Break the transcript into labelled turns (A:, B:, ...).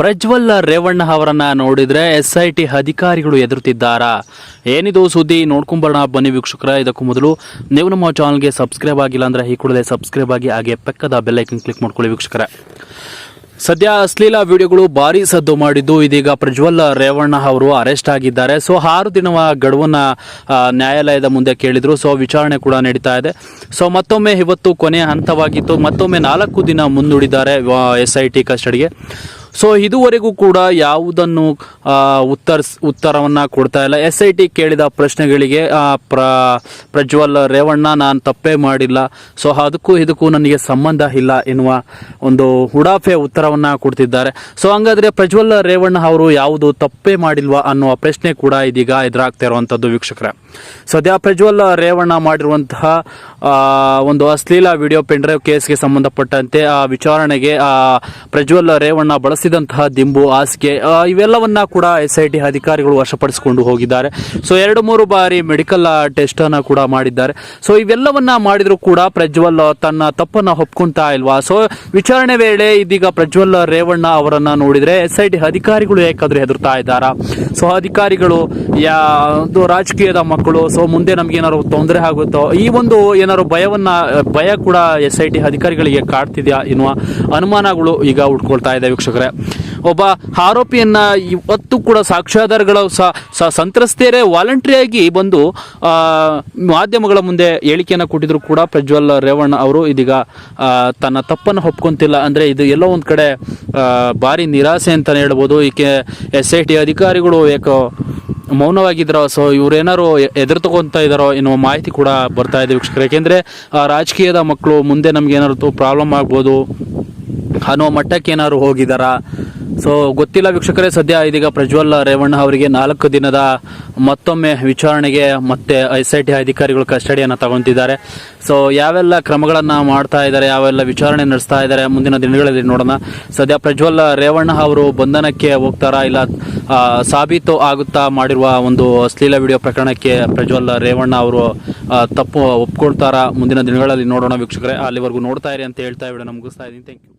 A: ಪ್ರಜ್ವಲ್ ರೇವಣ್ಣ ಅವರನ್ನ ನೋಡಿದ್ರೆ S I T ಅಧಿಕಾರಿಗಳು ಎದುರುತ್ತಿದ್ದಾರಾ ಏನಿದು ಸುದ್ದಿ? ನೋಡ್ಕೊಂಬರೋಣ. ಬನ್ನಿ ವೀಕ್ಷಕರ, ಇದಕ್ಕೂ ಮೊದಲು ನೀವು ನಮ್ಮ ಚಾನಲ್ಗೆ ಸಬ್ಸ್ಕ್ರೈಬ್ ಆಗಿಲ್ಲ ಅಂದ್ರೆ ಈ ಕೂಡಲೇ ಸಬ್ಸ್ಕ್ರೈಬ್ ಆಗಿ, ಹಾಗೆ ಪಕ್ಕದ ಬೆಲ್ಲೈಕನ್ ಕ್ಲಿಕ್ ಮಾಡ್ಕೊಳ್ಳಿ ವೀಕ್ಷಕರ. ಸದ್ಯ ಅಶ್ಲೀಲ ವಿಡಿಯೋಗಳು ಭಾರಿ ಸದ್ದು ಮಾಡಿದ್ದು, ಇದೀಗ ಪ್ರಜ್ವಲ್ ರೇವಣ್ಣ ಅವರು ಅರೆಸ್ಟ್ ಆಗಿದ್ದಾರೆ. ಸೊ, ಆರು ದಿನವ ಗಡುವನ್ನ ನ್ಯಾಯಾಲಯದ ಮುಂದೆ ಕೇಳಿದ್ರು. ಸೊ, ವಿಚಾರಣೆ ಕೂಡ ನಡೀತಾ ಇದೆ. ಸೊ, ಮತ್ತೊಮ್ಮೆ ಇವತ್ತು ಕೊನೆಯ ಹಂತವಾಗಿತ್ತು. ಮತ್ತೊಮ್ಮೆ ನಾಲ್ಕು ದಿನ ಮುಂದೂಡಿದ್ದಾರೆ ಎಸ್ ಐ ಟಿ ಕಸ್ಟಡಿಗೆ. ಸೊ ಇದುವರೆಗೂ ಕೂಡ ಯಾವುದನ್ನು ಉತ್ತರ ಉತ್ತರವನ್ನ ಕೊಡ್ತಾ ಇಲ್ಲ. ಎಸ್ ಐ ಟಿ ಕೇಳಿದ ಪ್ರಶ್ನೆಗಳಿಗೆ ಪ್ರ, ಪ್ರಜ್ವಲ್ ರೇವಣ್ಣ, ನಾನು ತಪ್ಪೇ ಮಾಡಿಲ್ಲ. ಸೊ ಅದಕ್ಕೂ ಇದಕ್ಕೂ ನನಗೆ ಸಂಬಂಧ ಇಲ್ಲ ಎನ್ನುವ ಒಂದು ಹುಡಾಫೆ ಉತ್ತರವನ್ನ ಕೊಡ್ತಿದ್ದಾರೆ. ಸೊ ಹಂಗಾದ್ರೆ ಪ್ರಜ್ವಲ್ ರೇವಣ್ಣ ಅವರು ಯಾವುದು ತಪ್ಪೇ ಮಾಡಿಲ್ವಾ ಅನ್ನುವ ಪ್ರಶ್ನೆ ಕೂಡ ಇದೀಗ ಎದುರಾಗ್ತಾ ಇರುವಂತದ್ದು ವೀಕ್ಷಕರೇ. ಸದ್ಯ ಪ್ರಜ್ವಲ್ ರೇವಣ್ಣ ಮಾಡಿರುವಂತಹ ಒಂದು ಅಶ್ಲೀಲ ವಿಡಿಯೋ ಪೆಂಡ್ರೈವ್ ಕೇಸ್ಗೆ ಸಂಬಂಧಪಟ್ಟಂತೆ, ಆ, ವಿಚಾರಣೆಗೆ ಪ್ರಜ್ವಲ್ ರೇವಣ್ಣ ಬಳಸಿದಂತಹ ದಿಂಬು, ಹಾಸಿಗೆ ಇವೆಲ್ಲವನ್ನ ಕೂಡ ಎಸ್ ಐ ಟಿ ಅಧಿಕಾರಿಗಳು ವಶಪಡಿಸಿಕೊಂಡು ಹೋಗಿದ್ದಾರೆ. ಸೊ ಎರಡು ಮೂರು ಬಾರಿ ಮೆಡಿಕಲ್ ಟೆಸ್ಟ್ ಅನ್ನ ಕೂಡ ಮಾಡಿದ್ದಾರೆ. ಸೊ ಇವೆಲ್ಲವನ್ನ ಮಾಡಿದ್ರು ಕೂಡ ಪ್ರಜ್ವಲ್ ತನ್ನ ತಪ್ಪನ್ನ ಒಪ್ಕೊಂತಾ ಇಲ್ವಾ? ಸೊ ವಿಚಾರಣೆ ವೇಳೆ ಇದೀಗ ಪ್ರಜ್ವಲ್ ರೇವಣ್ಣ ಅವರನ್ನ ನೋಡಿದ್ರೆ ಎಸ್ ಐ ಟಿ ಅಧಿಕಾರಿಗಳು ಯಾಕಾದ್ರೂ ಹೆದರ್ತಾ ಇದ್ದಾರಾ? ಸೊ ಅಧಿಕಾರಿಗಳು, ಯಾ ಒಂದು ರಾಜಕೀಯದ ಮಕ್ಕಳು ಸೊ ಮುಂದೆ ನಮ್ಗೆ ಏನಾದ್ರು ತೊಂದರೆ ಆಗುತ್ತೋ? ಈ ಒಂದು ಏನಾದ್ರು ಭಯವನ್ನ, ಭಯ ಕೂಡ ಎಸ್ ಐ ಟಿ ಅಧಿಕಾರಿಗಳಿಗೆ ಕಾಡ್ತಿದ್ಯಾ ಎನ್ನುವ ಅನುಮಾನಗಳು ಈಗ ಉಟ್ಕೊಳ್ತಾ ಇದೆ ವೀಕ್ಷಕರೇ. ಒಬ್ಬ ಆರೋಪಿಯನ್ನ ಇವತ್ತು ಕೂಡ ಸಾಕ್ಷ್ಯಾಧಾರಗಳು ಸಹ ಸಂತ್ರಸ್ತೇರೇ ವಾಲಂಟ್ರಿಯಾಗಿ ಬಂದು ಮಾಧ್ಯಮಗಳ ಮುಂದೆ ಹೇಳಿಕೆಯನ್ನು ಕೊಟ್ಟಿದ್ರು ಕೂಡ ಪ್ರಜ್ವಲ್ ರೇವಣ್ಣ ಅವರು. ಇದೀಗ ತನ್ನ ತಪ್ಪನ್ನು ಒಪ್ಕೊಂತಿಲ್ಲ. ಅಂದ್ರೆ ಇದು ಎಲ್ಲೋ ಒಂದು ಕಡೆ ಭಾರಿ ನಿರಾಸೆ ಅಂತಲೇ ಹೇಳ್ಬೋದು. ಈಕೆ ಎಸ್ ಐ ಟಿ ಅಧಿಕಾರಿಗಳು ಯಾಕೋ ಮೌನವಾಗಿದ್ರೋ, ಸೊ ಇವರೇನಾರು ಎದುರು ತಗೊತಾ ಇದ್ದಾರೋ ಎನ್ನುವ ಮಾಹಿತಿ ಕೂಡ ಬರ್ತಾ ಇದೆ ವೀಕ್ಷಕರು. ಯಾಕೆಂದರೆ ರಾಜಕೀಯದ ಮಕ್ಕಳು ಮುಂದೆ ನಮ್ಗೆ ಪ್ರಾಬ್ಲಮ್ ಆಗ್ಬೋದು ಅನ್ನೋ ಮಟ್ಟಕ್ಕೆ ಏನಾದ್ರು ಹೋಗಿದಾರಾ? ಸೊ ಗೊತ್ತಿಲ್ಲ ವೀಕ್ಷಕರೇ, ಸದ್ಯ ಇದೀಗ ಪ್ರಜ್ವಲ್ ರೇವಣ್ಣ ಅವರಿಗೆ ನಾಲ್ಕು ದಿನದ ಮತ್ತೊಮ್ಮೆ ವಿಚಾರಣೆಗೆ ಮತ್ತೆ ಎಸ್ ಐ ಟಿ ಅಧಿಕಾರಿಗಳು ಕಸ್ಟಡಿಯನ್ನು ತಗೊಂತಿದ್ದಾರೆ. ಸೊ ಯಾವೆಲ್ಲ ಕ್ರಮಗಳನ್ನು ಮಾಡ್ತಾ ಇದ್ದಾರೆ, ಯಾವೆಲ್ಲ ವಿಚಾರಣೆ ನಡೆಸ್ತಾ ಇದ್ದಾರೆ ಮುಂದಿನ ದಿನಗಳಲ್ಲಿ ನೋಡೋಣ. ಸದ್ಯ ಪ್ರಜ್ವಲ್ ರೇವಣ್ಣ ಅವರು ಬಂಧನಕ್ಕೆ ಹೋಗ್ತಾರಾ ಇಲ್ಲ ಸಾಬೀತು ಆಗುತ್ತಾ ಮಾಡಿರುವ ಒಂದು ಅಶ್ಲೀಲ ವಿಡಿಯೋ ಪ್ರಕರಣಕ್ಕೆ ಪ್ರಜ್ವಲ್ ರೇವಣ್ಣ ಅವರು ತಪ್ಪು ಒಪ್ಕೊಳ್ತಾರಾ ಮುಂದಿನ ದಿನಗಳಲ್ಲಿ ನೋಡೋಣ ವೀಕ್ಷಕರೇ. ಅಲ್ಲಿವರೆಗೂ ನೋಡ್ತಾ ಇರಿ ಅಂತ ಹೇಳ್ತಾ ವಿಡಿಯೋ ಮುಗಿಸ್ತಾ ಇದ್ದೀನಿ. Thank you